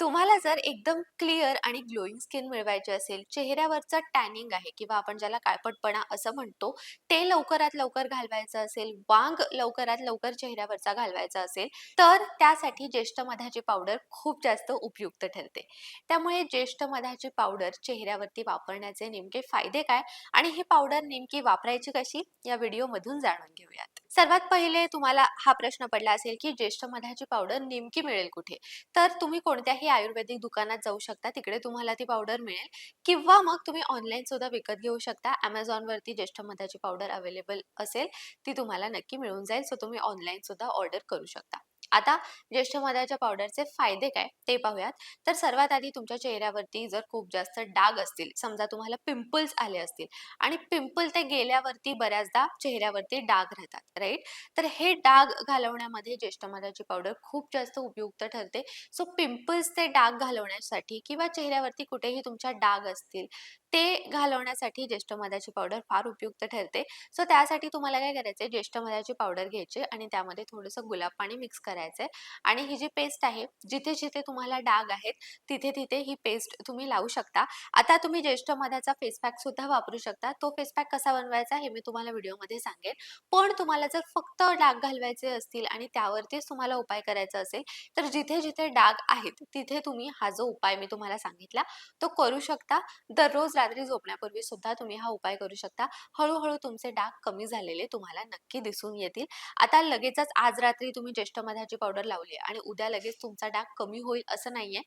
तुम्हाला जर एकदम क्लिअर आणि ग्लोईंग स्किन मिळवायची असेल, चेहऱ्यावरचं टॅनिंग आहे किंवा आपण ज्याला काळपटपणा असं म्हणतो, ते लवकरात लवकर घालवायचं असेल, वांग लवकरात लवकर चेहऱ्यावरचा घालवायचा असेल, तर त्यासाठी ज्येष्ठ मधाची पावडर खूप जास्त उपयुक्त ठरते. त्यामुळे ज्येष्ठ मधाची पावडर चेहऱ्यावरती वापरण्याचे नेमके फायदे काय आणि ही पावडर नेमकी वापरायची कशी या व्हिडिओमधून जाणून घेऊयात. सर्वात पहिले तुम्हाला हा प्रश्न पडला असेल, की ज्येष्ठ मधाची पावडर नेमकी मिळेल कुठे? तर तुम्ही कोणत्याही आयुर्वेदिक दुकानात जाऊ शकता, तिकडे तुम्हाला ती पावडर मिळेल किंवा मग तुम्ही ऑनलाईन सुद्धा विकत घेऊ शकता. Amazonवरती ज्येष्ठ मधाची पावडर अवेलेबल असेल, ती तुम्हाला नक्की मिळून जाईल. सो तुम्ही ऑनलाईन सुद्धा ऑर्डर करू शकता. आता ज्येष्ठ मधाच्या पावडरचे फायदे काय ते पाहूयात. तर सर्वात आधी तुमच्या चेहऱ्यावरती जर खूप जास्त डाग असतील, समजा तुम्हाला पिंपल्स आले असतील आणि पिंपल ते गेल्यावरती बऱ्याचदा चेहऱ्यावरती डाग राहतात, राईट? तर हे डाग घालवण्यामध्ये ज्येष्ठ मधाची पावडर खूप जास्त उपयुक्त ठरते. सो पिंपल्स ते डाग घालवण्यासाठी किंवा चेहऱ्यावरती कुठेही तुमच्या डाग असतील, ते घालवण्यासाठी ज्येष्ठ मधाची पावडर फार उपयुक्त ठरते. सो त्यासाठी तुम्हाला काय करायचंय, ज्येष्ठ मधाची पावडर घ्यायची आणि त्यामध्ये थोडंसं गुलाब पाणी मिक्स करायचंय आणि ही जी पेस्ट आहे, जिथे-जिथे तुम्हाला डाग आहेत, तिथे-तिथे ही पेस्ट तुम्ही लावू शकता. आता तुम्ही ज्येष्ठ मधाचा फेस पॅक सुद्धा वापरू शकता. तो फेस पॅक कसा बनवायचा हे मी तुम्हाला व्हिडिओमध्ये सांगेन. पण तुम्हाला जर फक्त डाग घालवायचे असतील आणि त्यावरतीच तुम्हाला उपाय करायचा असेल, तर जिथे-जिथे डाग आहेत, तिथे तुम्ही हा जो उपाय मी तुम्हाला सांगितला, तो करू शकता. दररोज रात्री झोपण्यापूर्वी सुद्धा तुम्ही हा उपाय करू शकता. हळूहळू तुमचे डाग कमी झालेले तुम्हाला नक्की दिसून येतील. आता लगेचच आज रात्री तुम्ही ज्येष्ठ मधाची पावडर लावली आणि उद्या लगेच तुमचा डाग कमी होईल असं नाहीये.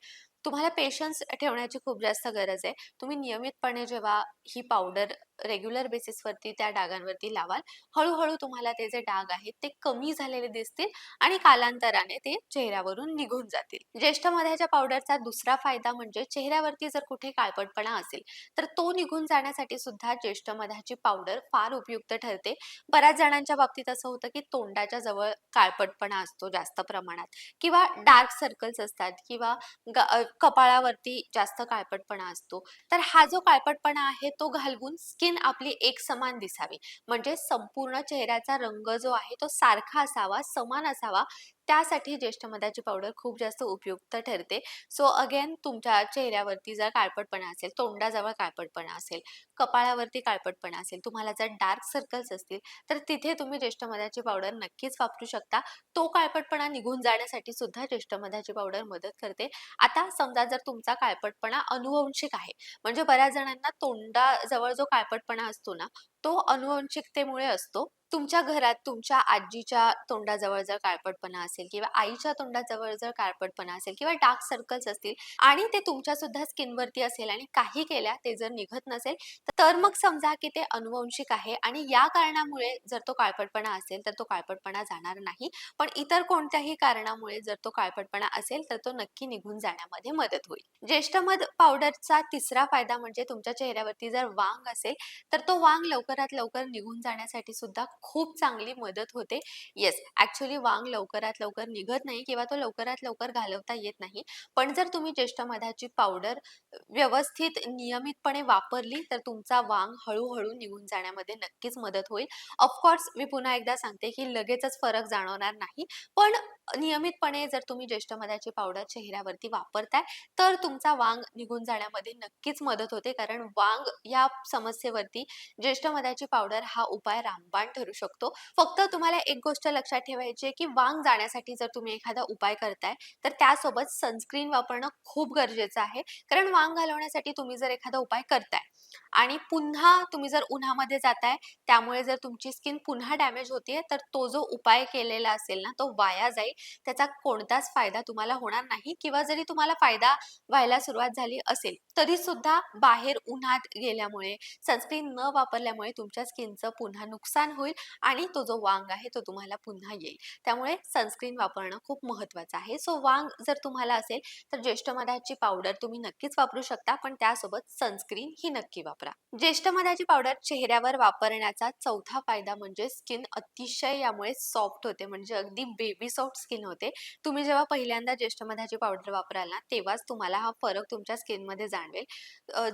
तुम्हाला पेशन्स ठेवण्याची खूप जास्त गरज आहे. तुम्ही नियमितपणे जेव्हा ही पावडर रेग्युलर बेसिसवरती त्या डागांवरती लावाल, हळूहळू तुम्हाला ते जे डाग आहेत, ते कमी झालेले दिसतील आणि कालांतराने ते चेहऱ्यावरून निघून जातील. ज्येष्ठ मधाच्या पावडरचा दुसरा फायदा म्हणजे चेहऱ्यावरती जर कुठे काळपटपणा असेल, तर तो निघून जाण्यासाठी सुद्धा ज्येष्ठ मधाची पावडर फार उपयुक्त ठरते. बऱ्याच जणांच्या बाबतीत असं होतं, की तोंडाच्या जवळ काळपटपणा असतो जास्त प्रमाणात किंवा डार्क सर्कल्स असतात किंवा ग कपाळावरती जास्त काळपटपणा असतो. तर हा जो काळपटपणा आहे, तो घालवून स्किन आपली एक समान दिसावी. म्हणजे संपूर्ण चेहऱ्याचा रंग जो आहे, तो सारखा असावा, समान असावा, त्यासाठी ज्येष्ठ मधाची पावडर खूप जास्त उपयुक्त ठरते. सो अगेन तुमच्या चेहऱ्यावरती जर काळपटपणा असेल, तोंडाजवळ काळपटपणा असेल, कपाळावरती काळपटपणा असेल, तुम्हाला जर डार्क सर्कल्स असतील, तर तिथे तुम्ही ज्येष्ठ मधाची पावडर नक्कीच वापरू शकता. तो काळपटपणा निघून जाण्यासाठी सुद्धा ज्येष्ठ मधाची पावडर मदत करते. आता समजा जर तुमचा काळपटपणा अनुवंशिक आहे, म्हणजे बऱ्याच जणांना तोंडाजवळ जो काळपटपणा असतो ना, तो अनुवंशिकतेमुळे असतो. तुमच्या घरात तुमच्या आजीच्या तोंडाजवळ जर काळपटपणा असेल किंवा आईच्या तोंडाजवळ जर काळपटपणा असेल किंवा डार्क सर्कल्स असतील आणि ते तुमच्या सुद्धा स्किनवरती असेल आणि काही केल्या ते जर निघत नसेल, तर मग समजा की ते अनुवंशिक आहे आणि या कारणामुळे जर तो काळपटपणा असेल, तर तो काळपटपणा जाणार नाही. पण इतर कोणत्याही कारणामुळे जर तो काळपटपणा असेल, तर तो नक्की निघून जाण्यामध्ये मदत होईल. ज्येष्ठ मध पावडरचा तिसरा फायदा म्हणजे तुमच्या चेहऱ्यावरती जर वांग असेल, तर तो वांग लवकरात लवकर निघून जाण्यासाठी सुद्धा खूप चांगली मदत होते. येस, ॲक्च्युली वांग लवकरात लवकर निघत नाही किंवा तो लवकरात लवकर घालवता येत नाही. पण जर तुम्ही ज्येष्ठ मधाची पावडर व्यवस्थित नियमितपणे वापरली, तर तुमचा वांग हळूहळू निघून जाण्यामध्ये नक्कीच मदत होईल. ऑफकोर्स मी पुन्हा एकदा सांगते, की लगेचच फरक जाणवणार नाही. पण नियमितपणे जर तुम्ही ज्येष्ठ मधाची पावडर चेहऱ्यावरती वापरताय, तर तुमचा वांग निघून जाण्यामध्ये नक्कीच मदत होते. कारण वांग या समस्येवरती ज्येष्ठ मधाची पावडर हा उपाय रामबाण ठरू शकतो. फक्त तुम्हाला एक गोष्ट लक्षात ठेवायची आहे, की वांग जाण्यासाठी जर तुम्ही एखादा उपाय करताय, तर त्यासोबत सनस्क्रीन वापरणं खूप गरजेचं आहे. कारण वांग घालवण्यासाठी तुम्ही जर एखादा उपाय करताय आणि पुन्हा तुम्ही जर उन्हामध्ये जाताय, त्यामुळे जर तुमची स्किन पुन्हा डॅमेज होतीये, तर तो जो उपाय केलेला असेल ना, तो वाया जाईल. त्याचा कोणताच फायदा तुम्हाला होणार नाही किंवा जरी तुम्हाला फायदा व्हायला सुरुवात झाली असेल, तरी सुद्धा बाहेर उन्हात गेल्यामुळे, सनस्क्रीन न वापरल्यामुळे तुमच्या स्किनचं पुन्हा नुकसान होईल आणि तो जो वांग आहे, तो तुम्हाला पुन्हा येईल. त्यामुळे सनस्क्रीन वापरणं खूप महत्त्वाचं आहे. सो वांग जर तुम्हाला असेल, तर ज्येष्ठ मधाची पावडर तुम्ही नक्कीच वापरू शकता. पण त्यासोबत सनस्क्रीन ही नक्की वापरा. ज्येष्ठ मधाची पावडर चेहऱ्यावर वापरण्याचा चौथा फायदा म्हणजे स्किन अतिशय यामुळे सॉफ्ट होते म्हणजे अगदी बेबी सॉफ्ट स्किन होते. तुम्ही जेव्हा पहिल्यांदा ज्येष्ठ मधाची पावडर वापराल ना तेव्हाच तुम्हाला हा फरक तुमच्या स्किनमध्ये जाणवेल.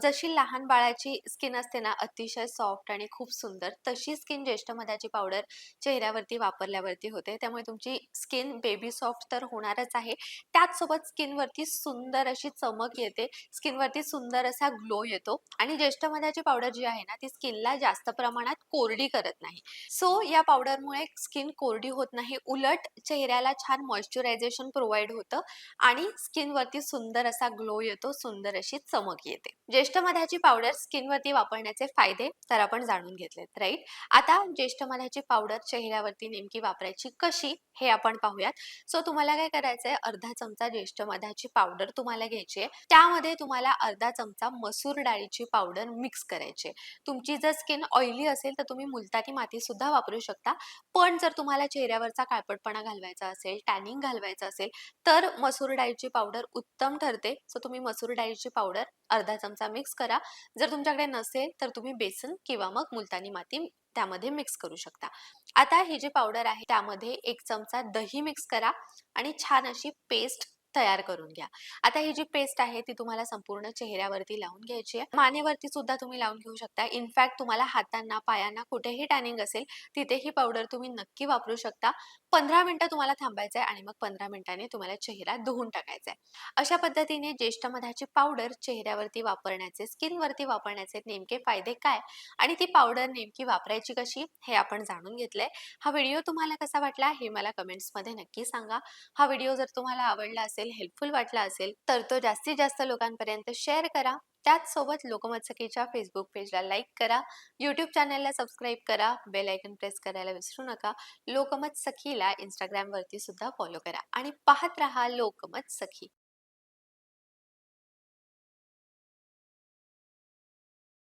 जशी लहान बाळाची स्किन असते ना अतिशय सॉफ्ट आणि खूप सुंदर तशी स्किन ज्येष्ठ मधाची पावडर चेहऱ्यावरती वापरल्यावरती होते. त्यामुळे तुमची स्किन बेबी सॉफ्ट तर होणारच आहे. त्याचसोबत स्किनवरती सुंदर अशी चमक येते. स्किनवरती सुंदर असा ग्लो येतो. आणि ज्येष्ठ अष्टमधाची पावडर जी आहे ना ती स्किनला जास्त प्रमाणात कोरडी करत नाही. सो या पावडरमुळे स्किन कोरडी होत नाही. उलट चेहऱ्याला छान मॉइश्चरायझेशन प्रोव्हाइड होतं आणि स्किनवरती सुंदर असा ग्लो येतो सुंदर अशी चमक येते. ज्येष्ठ मधाची पावडर स्किनवरती वापरण्याचे फायदे तर आपण जाणून घेतलेत राईट आता ज्येष्ठ मधाची पावडर चेहऱ्यावरती नेमकी वापरायची कशी हे आपण पाहूयात. सो तुम्हाला काय करायचंय? अर्धा चमचा ज्येष्ठ मधाची पावडर तुम्हाला घ्यायची आहे. त्यामध्ये तुम्हाला अर्धा चमचा मसूर डाळीची पावडर मिक्स करायचे. तुमची जर स्किन ऑइली असेल तर तुम्ही मुलतानी माती सुद्धा वापरू शकता. पण जर तुम्हाला चेहऱ्यावरचा काळपटपणा घालवायचा असेल टॅनिंग घालवायचं असेल तर मसूर डाळीची पावडर उत्तम ठरते. सो तुम्ही मसूर डाळीची पावडर अर्धा चमचा मिक्स करा. जर तुमच्याकडे नसेल तर तुम्ही बेसन किंवा मग मुलतानी माती त्यामध्ये मिक्स करू शकता. आता ही जी पावडर आहे त्यामध्ये एक चमचा दही मिक्स करा. आणि छान अशी पेस्ट तयार करून घ्या. आता ही जी पेस्ट आहे ती तुम्हाला संपूर्ण चेहऱ्यावरती लावून घ्यायची आहे. मानेवरती सुद्धा तुम्ही लावून घेऊ शकता. इनफॅक्ट तुम्हाला हातांना पायांना कुठेही टॅनिंग असेल तिथे ही पावडर तुम्ही नक्की वापरू शकता. पंधरा मिनिटं तुम्हाला थांबायचं आहे आणि मग पंधरा मिनिटांनी तुम्हाला चेहरा धुवून टाकायचा आहे. अशा पद्धतीने ज्येष्ठ मधाची पावडर चेहऱ्यावरती वापरण्याचे स्किनवरती वापरण्याचे नेमके फायदे काय? आणि ती पावडर नेमकी वापरायची कशी? हे आपण जाणून घेतलंय. हा व्हिडिओ तुम्हाला कसा वाटला? हे मला कमेंट्समध्ये नक्की सांगा. हा व्हिडिओ जर तुम्हाला आवडला असेल हेल्पफुल वाटला असेल तर तो जास्तीत जास्त लोकांपर्यंत शेअर करा. त्याचसोबत लोकमत सखीच्या फेसबुक पेजला लाईक करा. यूट्यूब चॅनलला सबस्क्राईब करा. बेल आयकन प्रेस करायला विसरू नका. लोकमत सखीला इंस्टाग्रामवरती सुद्धा फॉलो करा. आणि पाहत रहा लोकमत सखी